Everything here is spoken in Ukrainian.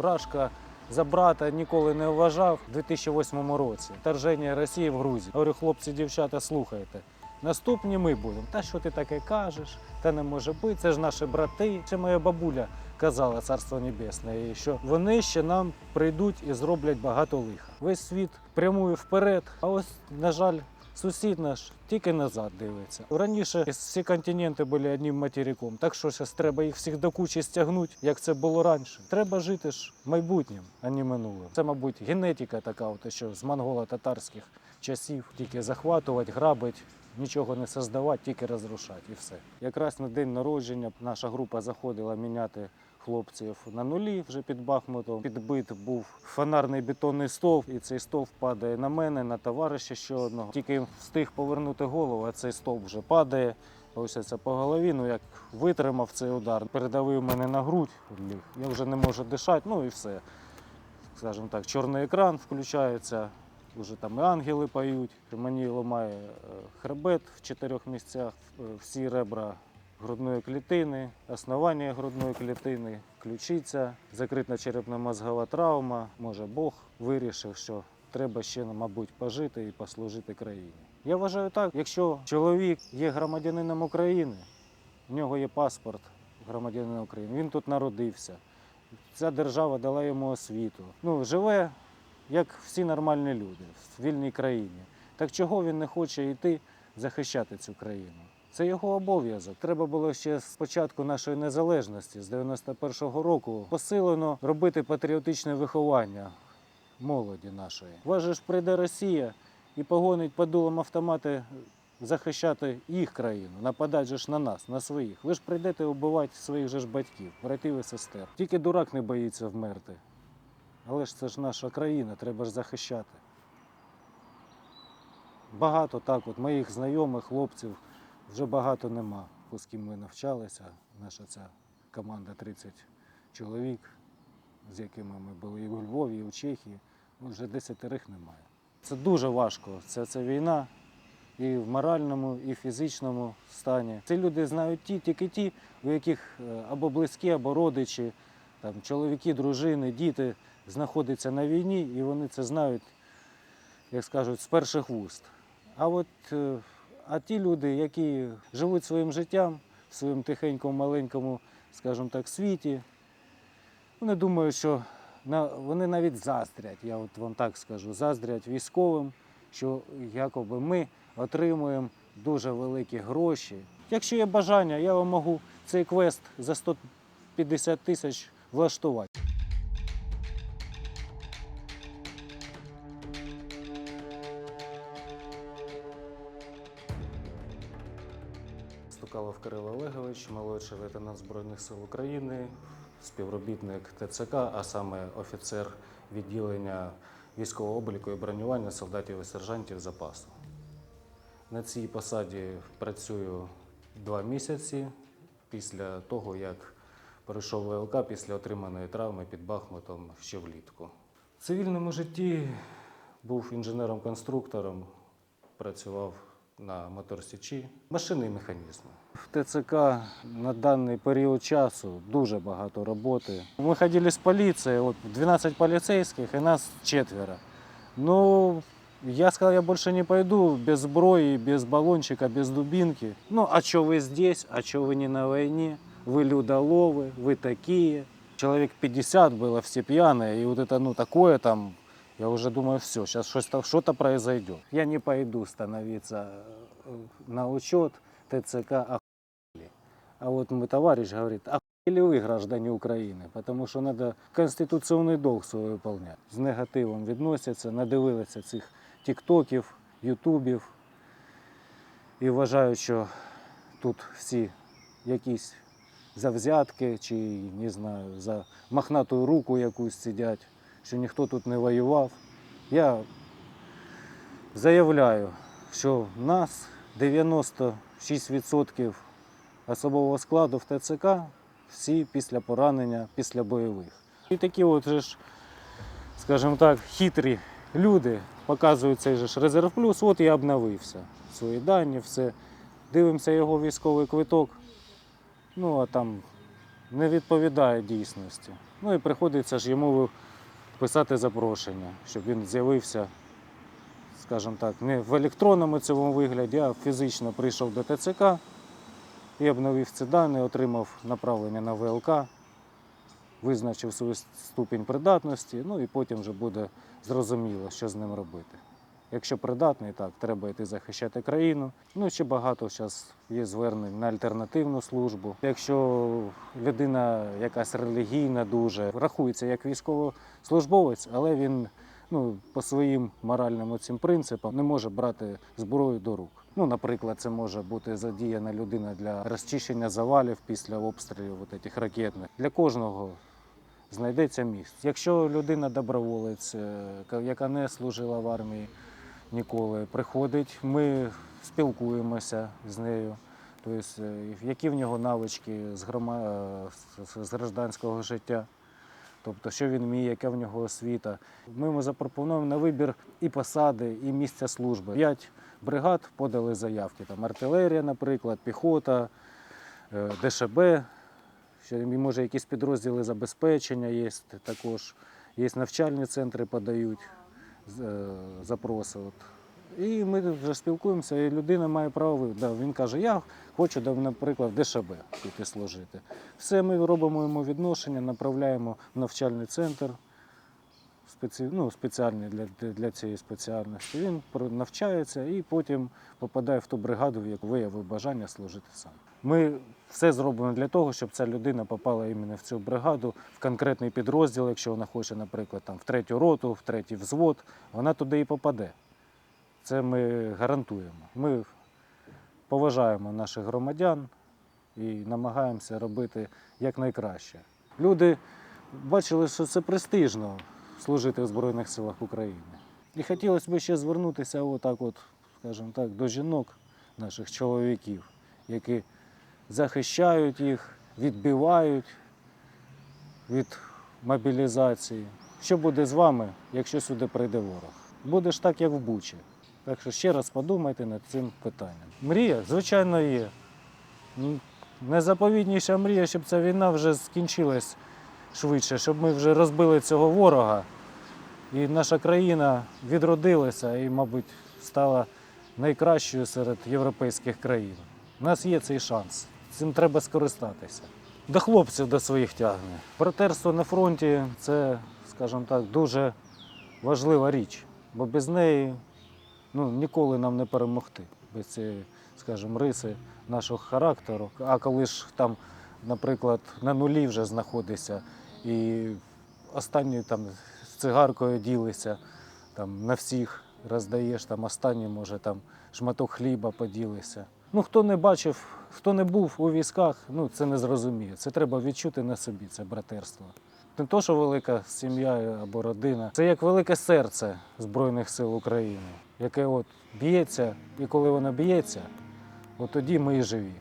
Рашка за брата ніколи не вважав у 2008 році. Вторження Росії в Грузію. Говорю, хлопці, дівчата, слухайте. Наступні ми будемо. Та що ти таке кажеш? Та не може бути, це ж наші брати. Ще моя бабуля казала царство небесне, і що вони ще нам прийдуть і зроблять багато лиха. Весь світ прямує вперед. А ось, на жаль, сусід наш тільки назад дивиться. Раніше всі континенти були одним материком, так що зараз треба їх всіх до кучі стягнути, як це було раніше. Треба жити ж майбутнім, а не минулим. Це, мабуть, генетика така, от, що з монголо-татарських часів тільки захватувати, грабити. Нічого не создавати, тільки розрушати і все. Якраз на день народження наша група заходила міняти хлопців на нулі вже під Бахмутом. Підбит був фонарний бетонний стовп, і цей стовп падає на мене, на товариша ще одного. Тільки встиг повернути голову, а цей стовп вже падає. Ось це по голові, ну як витримав цей удар, передавив мене на грудь, я вже не можу дишати, ну і все. Скажімо так, чорний екран включається, вже там і ангели поють. Мені ламає е, хребет в чотирьох місцях, е, всі ребра грудної клітини, основання грудної клітини, ключиця, закрита черепно-мозгова травма. Може, Бог вирішив, що треба ще, мабуть, пожити і послужити країні. Я вважаю так, якщо чоловік є громадянином України, в нього є паспорт громадянина України, він тут народився. Ця держава дала йому освіту. Ну, живе як всі нормальні люди в вільній країні. Так чого він не хоче йти захищати цю країну? Це його обов'язок. Треба було ще з початку нашої незалежності, з 91-го року, посилено робити патріотичне виховання молоді нашої. Важе ж прийде Росія і погонить по дулам автомати захищати їх країну, нападати же ж на нас, на своїх. Ви ж прийдете вбивати своїх же ж батьків, братів і сестер. Тільки дурак не боїться вмерти. Але ж це ж наша країна, треба ж захищати. Багато так, от моїх знайомих, хлопців вже багато нема, з ким ми навчалися. Наша ця команда 30 чоловік, з якими ми були і у Львові, і у Чехії. Ну, вже десятерих немає. Це дуже важко. Це, це війна і в моральному, і в фізичному стані. Ці люди знають ті, тільки ті, у яких е, або близькі, або родичі, там, чоловіки, дружини, діти знаходяться на війні, і вони це знають, як скажуть, з перших вуст. А от е, а ті люди, які живуть своїм життям в своєму тихенькому, маленькому, скажімо так, світі, вони думають, що вони навіть заздрять, я от вам так скажу, заздрять військовим, що якоби ми отримуємо дуже великі гроші. Якщо є бажання, я вам можу цей квест за 150 тисяч влаштувати. Кирило Олегович, молодший лейтенант Збройних сил України, співробітник ТЦК, а саме офіцер відділення військового обліку і бронювання солдатів і сержантів запасу. На цій посаді працюю два місяці після того, як перейшов ВЛК після отриманої травми під Бахмутом ще влітку. В цивільному житті був інженером-конструктором, працював на моторсічі, машини і механізми. В ТЦК на даний період часу дуже багато роботи. Ми ходили з поліцією, от 12 поліцейських і нас четверо. Ну, я сказал, я больше не пойду без зброї, без баллончика, без дубинки. Ну, а что вы здесь, а что вы не на войне? Вы людоловы, вы такие. Человек 50 было, все пьяные, и вот это, ну, такое там, я уже думаю, все, сейчас что-то, что-то произойдет. Я не пойду становиться э, на учет ТЦК, охуели. А вот мой товарищ говорит, охуели вы, граждане України, потому що треба конституційний долг свій виконувати. З негативом відносяться, надивилися цих тіктоків, ютубів і вважають, що тут всі якісь завзятки чи не знаю, за мохнату руку якусь сидять, що ніхто тут не воював. Я заявляю, що в нас 96% особового складу в ТЦК всі після поранення, після бойових. І такі от ж, скажімо так, хитрі люди показують цей же ж резерв плюс, от я обновився. Свої дані, все. Дивимося його військовий квиток. Ну, а там не відповідає дійсності. Ну і приходиться ж йому писати запрошення, щоб він з'явився, скажімо так, не в електронному цьому вигляді, а фізично прийшов до ТЦК і обновив ці дані, отримав направлення на ВЛК, визначив свій ступінь придатності, ну і потім вже буде зрозуміло, що з ним робити. Якщо придатний, так, треба йти захищати країну. Ну, ще багато зараз є звернень на альтернативну службу. Якщо людина якась релігійна дуже, рахується як військовослужбовець, але він ну, по своїм моральним цим принципам не може брати зброю до рук. Ну, наприклад, це може бути задіяна людина для розчищення завалів після обстрілів от этих ракетних. Для кожного знайдеться місце. Якщо людина доброволець, е, яка не служила в армії ніколи, приходить, ми спілкуємося з нею. Тобто, е, які в нього навички з, грома... е, з- гражданського життя, тобто, що він вміє, яка в нього освіта. Ми йому запропонуємо на вибір і посади, і місця служби. П'ять бригад подали заявки. Там артилерія, наприклад, піхота, е, ДШБ, може якісь підрозділи забезпечення є також. Є навчальні центри подають запроси. От. І ми вже спілкуємося, і людина має право. ви- Да, він каже, я хочу, наприклад, в ДШБ піти служити. Все, ми робимо йому відношення, направляємо в навчальний центр спеці... ну, спеціальний для, для- цієї спеціальності. Він навчається і потім попадає в ту бригаду, в яку виявив бажання служити сам. Ми все зробимо для того, щоб ця людина попала іменно в цю бригаду, в конкретний підрозділ, якщо вона хоче, наприклад, там, в третю роту, в третій взвод, вона туди і попаде. Це ми гарантуємо. Ми поважаємо наших громадян і намагаємося робити якнайкраще. Люди бачили, що це престижно служити в Збройних силах України. І хотілося б ще звернутися отак, от, скажімо так, до жінок, наших чоловіків, які захищають їх, відбивають від мобілізації. Що буде з вами, якщо сюди прийде ворог? Буде ж так, як в Бучі. Так що ще раз подумайте над цим питанням. Мрія, звичайно, є. М, Найзаповітніша мрія, щоб ця війна вже скінчилась швидше, щоб ми вже розбили цього ворога. І наша країна відродилася і, мабуть, стала найкращою серед європейських країн. У нас є цей шанс. Цим треба скористатися. До хлопців до своїх тягне. Братерство на фронті це, скажімо так, дуже важлива річ, бо без неї ну, ніколи нам не перемогти, без цієї, скажімо, риси нашого характеру. А коли ж там, наприклад, на нулі вже знаходишся і останньою там з цигаркою ділися, там на всіх роздаєш, там останній, може, там шматок хліба поділися. Ну, хто не бачив, хто не був у військах, ну це не зрозуміє. Це треба відчути на собі, це братерство. Не то, що велика сім'я або родина, це як велике серце Збройних сил України, яке от б'ється, і коли воно б'ється, от тоді ми і живі.